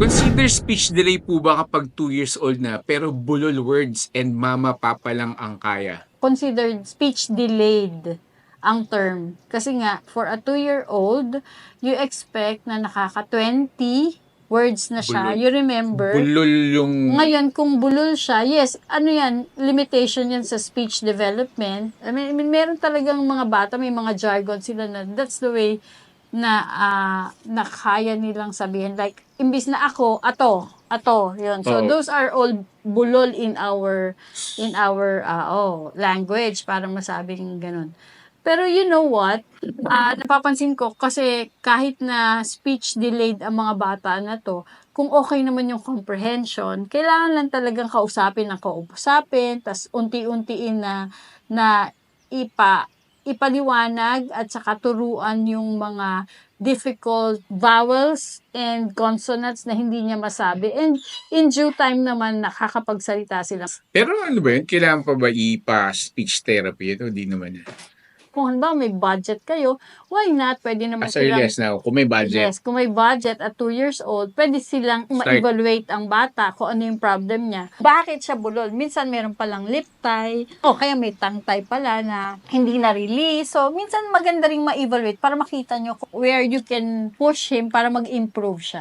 Consider speech delay po ba kapag 2 years old na pero bulol words and mama papa lang ang kaya? considered speech delayed ang term. Kasi nga, for a two-year-old, you expect na nakaka-20 words na siya. Bulol. You remember? Bulol yung... Ngayon, kung bulol siya, yes, ano yan, limitation yan sa speech development. I mean, I mean, meron talagang mga bata, may mga jargon sila na that's the way na ah, na kaya nilang sabihin. Like, imbis na ako, ato, ato, yun. So, Oo. those are all bulol in our, in our, ah, oh, language, para masabing ganun. Pero you know what? Ah, napapansin ko kasi kahit na speech delayed ang mga bata na to, kung okay naman yung comprehension, kailangan lang talagang kausapin ng kausapin, tas unti-untiin na na ipa ipaliwanag at saka turuan yung mga difficult vowels and consonants na hindi niya masabi. And in due time naman nakakapagsalita sila. Pero ano ba yun? Kailangan pa ba ipa-speech therapy ito? Di naman. Kung halimbawa may budget kayo, why not? Pwede naman As early silang as now, kung may budget. Yes, kung may budget at 2 years old, pwede silang ma-evaluate ang bata kung ano yung problem niya. Bakit siya bulol? Minsan meron palang lip tie, o kaya may tongue tie pala na hindi na-release. So, minsan maganda ring ma-evaluate para makita nyo where you can push him para mag-improve siya.